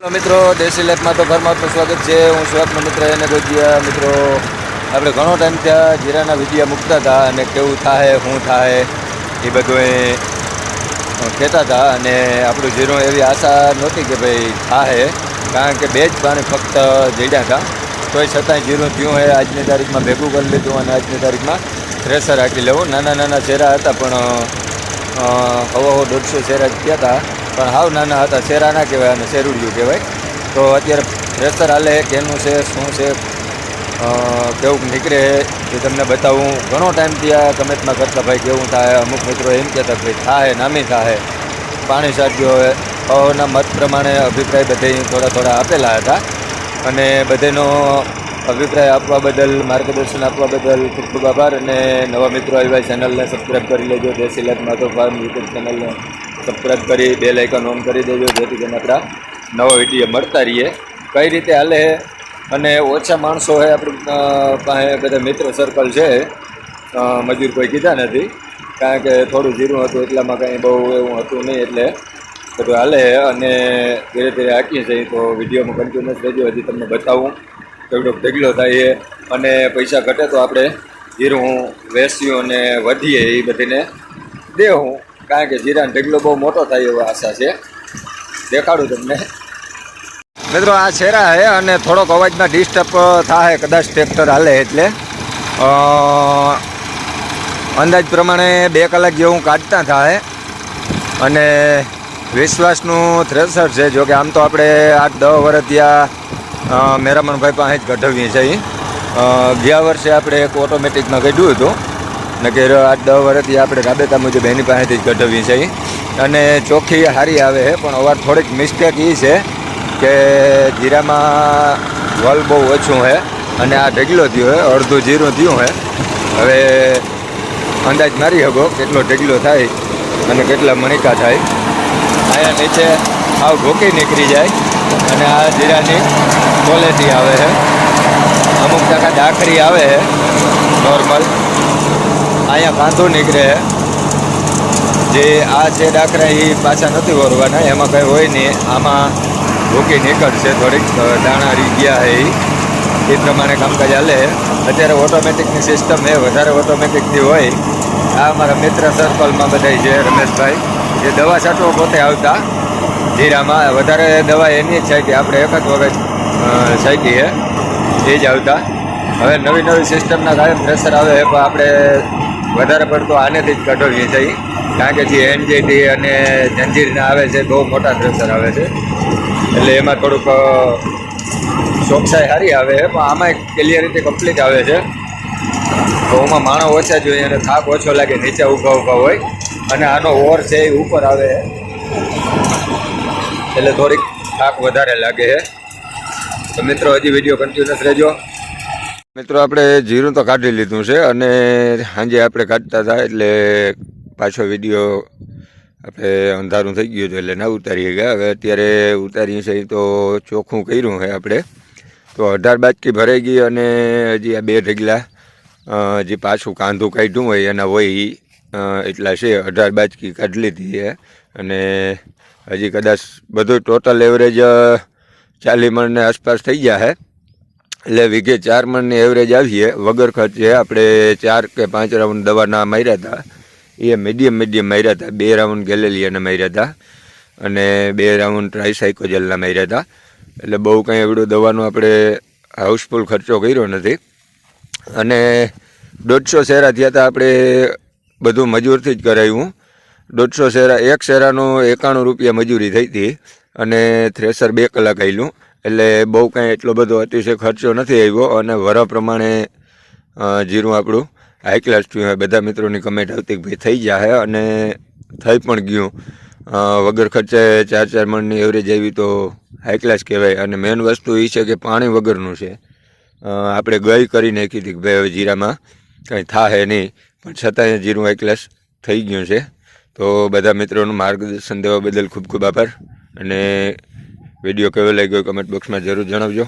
મિત્રો, દેશી લાઈફમાં તો ઘરમાં આપનું સ્વાગત છે. હું સુરતનો મિત્ર એને ગોજિયા. મિત્રો, આપણે ઘણો ટાઈમ ત્યાં જીરાના વિડીયા મૂકતા હતા અને કેવું થાય શું થાય એ બધું કહેતા હતા. અને આપણું જીરું એવી આશા નહોતી કે ભાઈ થાય કારણ કે બે જ પાણી ફક્ત જીડ્યા હતા. તોય છતાંય જીરું થયું હે આજની તારીખમાં ભેગું કરી લીધું અને આજની તારીખમાં થ્રેસર રાખી લેવું. નાના નાના ચહેરા હતા, પણ હવા દોઢસો ચહેરા થયા હતા. પણ હાવ નાના હતા, શેરા ના કહેવાય અને શેરુડિયું કહેવાય. તો અત્યારે પ્રેશર હાલે, કેનું છે, શું છે કેવું નીકળે એ તમને બતાવું. ઘણો ટાઈમ ત્યાં કમેન્ટમાં કરતા ભાઈ, કેવું થાય, અમુક મિત્રો એમ કહેતા ભાઈ થાય નામી થાય પાણી સાટ્યો હવે. હવાના મત પ્રમાણે અભિપ્રાય બધે થોડા થોડા આપેલા હતા. અને બધેનો અભિપ્રાય આપવા બદલ, માર્ગદર્શન આપવા બદલ ખૂબ ખૂબ આભાર. અને નવા મિત્રો આવ્યા, ચેનલને સબસ્ક્રાઈબ કરી લેજો. Desi life Madhav farm YouTube ચેનલને સબસ્ક્રાઈબ કરી, બે લાઇકન ઓન કરી દેજો, જેથી કરીને આપણા નવા વીડિયો મળતા રહીએ. કઈ રીતે હાલે? અને ઓછા માણસો છે આપણી પાસે બધા મિત્ર સર્કલ છે. મજૂર કોઈ કીધા નથી. કારણ કે થોડું જીરું હતું, એટલામાં કાંઈ બહુ એવું હતું નહીં, એટલે બધું હાલે. અને ધીરે ધીરે આંકીએ છીએ, તો વિડીયોમાં કન્ટિન્યુઅસ રહેજો, હજી તમને બતાવું. કેવડો ઢગલો થાય અને પૈસા ઘટે તો આપણે જીરું વેચ્યું અને વધીએ, એ બધીને દેવું કારણ કે જીરાનો ઢગલો બહુ મોટો થાય એવો આશા છે. દેખાડું તમને. મિત્રો, આ શેરા છે અને થોડોક અવાજમાં ડિસ્ટર્બ થાય કદાચ ટ્રેક્ટર હાલે એટલે. અંદાજ પ્રમાણે બે કલાક જેવું કાઢતા થાય અને વિશ્વાસનું થ્રેસર છે, જોકે આમ તો આપણે આઠ દસ વર્ષ ત્યાં મેરામણભાઈ પાસે જ ગઢવીએ છીએ. ગયા વર્ષે આપણે એક ઓટોમેટિકમાં કાઢ્યું હતું. નકર આઠ દસ વર્ષથી આપણે રાબેતા મુજબ એની પાસેથી જ ગઢવી છીએ. અને ચોખ્ખી સારી આવે છે, પણ અવાર થોડીક મિસ્ટેક એ છે કે જીરામાં વલ બહુ ઓછું છે અને આ ઢગલો થયો છે, અડધું જીરું થયું છે. હવે અંદાજ મારી શકો કેટલો ઢગલો થાય અને કેટલા મણિકા થાય. અહીંયા નીચે આવ ઢોકી નીકળી જાય અને આ જીરાની ક્વોલિટી આવે છે. અમુક ટકા ડાખરી આવે છે નોર્મલ અહીંયા કાંધો નીકળે. જે આ જે ડાકરા એ પાછા નથી વરવાના એમાં કંઈ હોય નહીં. આમાં ભૂકી નીકળશે, થોડીક દાણા રહી ગયા એ એ પ્રમાણે કામકાજ હાલે. અત્યારે ઓટોમેટિકની સિસ્ટમ એ વધારે ઓટોમેટિકથી હોય. આ અમારા મિત્ર સર્કલમાં બધા છે, રમેશભાઈ. જે દવા છાંટવા પોતે આવતા જીરામાં. વધારે દવા એની જ છાંટી. આપણે એક જ વખત છાંટીએ એ જ આવતા. હવે નવી નવી સિસ્ટમના કારણે પ્રેશર આવે એ પણ આપણે વધારે પડતો આનેથી જ કઢાવીએ છીએ. કારણ કે જે એનજીટી અને જંજીરના આવે છે, બહુ મોટા પ્રેશર આવે છે. એટલે એમાં થોડુંક ચોકસાઈ સારી આવે પણ આમાં ક્લિયરિટી કમ્પ્લીટ આવે છે. તો માણો ઓછા જોઈએ અને થાક ઓછો લાગે, નીચે ઊભા ઊભા હોય. અને આનો ઓર છે એ ઉપર આવે એટલે થોડીક થાક વધારે લાગે છે. તો મિત્રો, હજી વીડિયો કન્ટિન્યુઅસ રહેજો. મિત્રો, આપણે જીરું તો કાઢી લીધું છે અને સાંજે આપણે કાઢતા હતા એટલે પાછો વીડિયો આપણે અંધારું થઈ ગયું હતું એટલે ના ઉતારીએ ગયા. હવે અત્યારે ઉતારીએ છીએ તો ચોખ્ખું કર્યું છે આપણે. તો અઢાર બાજકી ભરાઈ ગઈ અને હજી આ બે ઢગલા જે પાછું કાંધું કાઢ્યું હોય એના હોય એટલા છે. અઢાર બાજકી કાઢી લીધી છે અને હજી કદાચ બધું ટોટલ એવરેજ ચાલી મણને આસપાસ થઈ ગયા છે. એટલે વીઘે ચાર મણની એવરેજ આવીએ. વગર ખર્ચે આપણે ચાર કે પાંચ રાઉન્ડ દવાના માર્યા હતા. એ મીડિયમ મીડિયમ માર્યા હતા. બે રાઉન્ડ ગેલેલિયાના માર્યા હતા. અને બે રાઉન્ડ ટ્રાયસાઇકોજેલના માર્યા હતા. એટલે બહુ કંઈ એવડો દવાનો આપણે હાઉસફુલ ખર્ચો કર્યો નથી. અને દોઢસો શેરા થયા હતા આપણે બધું મજૂરથી જ કરાવ્યું દોઢસો શેરા, એક શેરાનું એકાણું રૂપિયા મજૂરી થઈ હતી. અને થ્રેસર બે કલાક આવેલું એટલે બહુ કાંઈ એટલો બધો અતિશય ખર્ચો નથી આવ્યો અને વરા પ્રમાણે જીરું આપણું હાઈ ક્લાસ થયું હોય, બધા મિત્રોની કમેન્ટ આવતી ભાઈ થઈ જાય અને થઈ પણ ગયું. વગર ખર્ચે ચાર ચાર મણની એવરેજ આવી તો હાઈ ક્લાસ કહેવાય. અને મેઇન વસ્તુ એ છે કે પાણી વગરનું છે. આપણે ગઈ કરી નાખી હતી કે ભાઈ હવે જીરામાં કંઈ થાય નહીં. પણ છતાંય જીરું હાઈ ક્લાસ થઈ ગયું છે. તો બધા મિત્રોનું માર્ગદર્શન દેવા બદલ ખૂબ ખૂબ આભાર. અને વીડિયો કેવો લાગ્યો કમેન્ટ બોક્સમાં જરૂર જણાવજો.